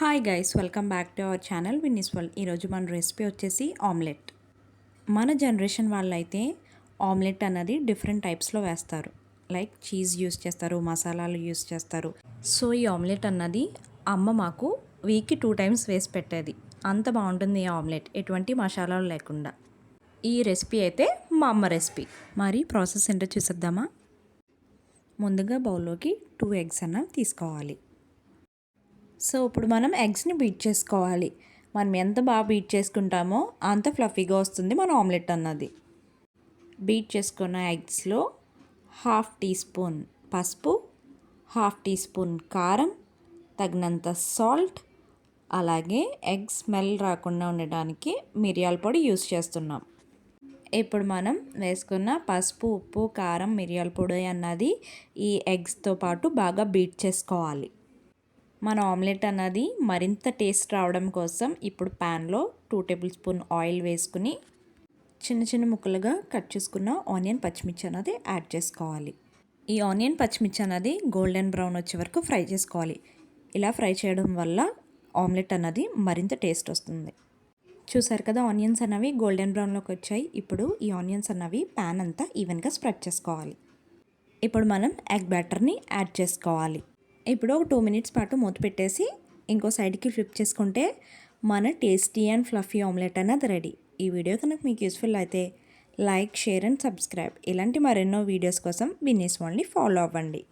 Hi guys welcome back to our channel Vinni's world ఈరోజు మన recipe వచ్చేసి omelette మన జనరేషన్ వాళ్ళైతే ఆమ్లెట్ అన్నది డిఫరెంట్ టైప్స్లో వేస్తారు. లైక్ చీజ్ యూస్ చేస్తారు మసాలాలు యూస్ చేస్తారు. సో ఈ ఆమ్లెట్ అన్నది అమ్మ మాకు వీక్కి టూ టైమ్స్ వేసి పెట్టేది. అంత బాగుంటుంది ఈ ఆమ్లెట్ ఎటువంటి మసాలాలు లేకుండా. ఈ రెసిపీ అయితే మా అమ్మ రెసిపీ మరి ప్రాసెస్ ఏంటో చూసేద్దామా? ముందుగా బౌల్లోకి టూ ఎగ్స్ అన్న తీసుకోవాలి. సో ఇప్పుడు మనం ఎగ్స్ని బీట్ చేసుకోవాలి. మనం ఎంత బాగా బీట్ చేసుకుంటామో అంత ఫ్లఫీగా వస్తుంది మన ఆమ్లెట్ అన్నది. బీట్ చేసుకున్న ఎగ్స్లో హాఫ్ టీ స్పూన్ పసుపు హాఫ్ టీ స్పూన్ కారం తగినంత సాల్ట్ అలాగే ఎగ్ స్మెల్ రాకుండా ఉండడానికి మిరియాల పొడి యూస్ చేస్తున్నాం. ఇప్పుడు మనం వేసుకున్న పసుపు ఉప్పు కారం మిరియాల పొడి అన్నది ఈ ఎగ్స్తో పాటు బాగా బీట్ చేసుకోవాలి. మన ఆమ్లెట్ అన్నది మరింత టేస్ట్ రావడం కోసం ఇప్పుడు ప్యాన్లో టూ టేబుల్ స్పూన్ ఆయిల్ వేసుకుని చిన్న చిన్న ముక్కలుగా కట్ చేసుకున్న ఆనియన్ పచ్చిమిర్చి అనేది యాడ్ చేసుకోవాలి. ఈ ఆనియన్ పచ్చిమిర్చి అనేది గోల్డెన్ బ్రౌన్ వచ్చే వరకు ఫ్రై చేసుకోవాలి. ఇలా ఫ్రై చేయడం వల్ల ఆమ్లెట్ అన్నది మరింత టేస్ట్ వస్తుంది. చూసారు కదా ఆనియన్స్ అన్నవి గోల్డెన్ బ్రౌన్లోకి వచ్చాయి. ఇప్పుడు ఈ ఆనియన్స్ అన్నవి ప్యాన్ అంతా ఈవెన్గా స్ప్రెడ్ చేసుకోవాలి. ఇప్పుడు మనం ఎగ్ బ్యాటర్ని యాడ్ చేసుకోవాలి. ఇప్పుడు ఒక టూ మినిట్స్ పాటు మూత పెట్టేసి ఇంకో సైడ్కి ఫ్లిప్ చేసుకుంటే మన టేస్టీ అండ్ ఫ్లఫీ ఆమ్లెట్ అన్నది రెడీ. ఈ వీడియో కనుక మీకు యూస్ఫుల్ అయితే లైక్ షేర్ అండ్ సబ్స్క్రైబ్. ఇలాంటి మరెన్నో వీడియోస్ కోసం బిన్నీస్ ఓన్లీ ఫాలో అవ్వండి.